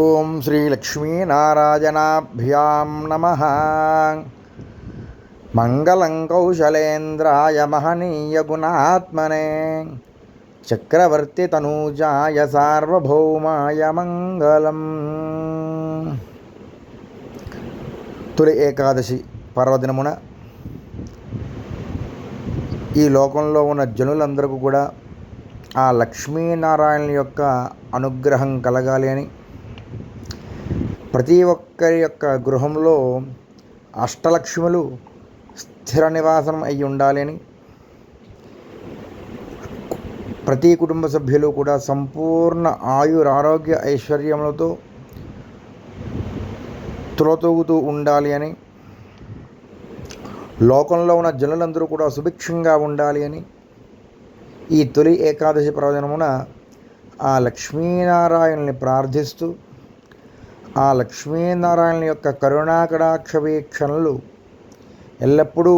ఓం శ్రీ లక్ష్మీనారాయణాభ్యాం నమ. మంగళం కౌశలేంద్రాయ మహనీయ గుణాత్మనే. చక్రవర్తి తనూజాయ సార్వభౌమాయ మంగళం. తొలి ఏకాదశి పర్వదినమున ఈ లోకంలో ఉన్న జనులందరికీ కూడా ఆ లక్ష్మీనారాయణ యొక్క అనుగ్రహం కలగాలి అని ప్రతి ఒక్కరి యొక్క గృహంలో అష్టలక్ష్ములు స్థిర నివాసం అయి ఉండాలని ప్రతి కుటుంబ సభ్యులు కూడా సంపూర్ణ ఆయురారోగ్య ఐశ్వర్యములతో తులతూగుతూ ఉండాలి అని లోకంలో ఉన్న జనులందరూ కూడా సుభిక్షంగా ఉండాలి అని ఈ తొలి ఏకాదశి ప్రవచనమున ఆ లక్ష్మీనారాయణని ప్రార్థిస్తూ ఆ లక్ష్మీనారాయణ యొక్క కరుణాకటాక్ష వీక్షణలు ఎల్లప్పుడూ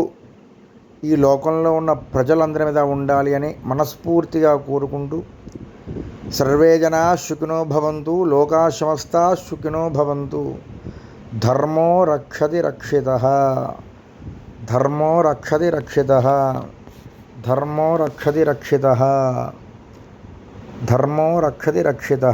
ఈ లోకంలో ఉన్న ప్రజలందరి మీద ఉండాలి అని మనస్ఫూర్తిగా కోరుకుంటూ సర్వే జనా సుఖినో భవంతు లోకా సమస్త సుఖినో భవంతు ధర్మో రక్షతి రక్షిత ధర్మో రక్షతి రక్షిత ధర్మో రక్షతి రక్షిత ధర్మో రక్షతి రక్షిత.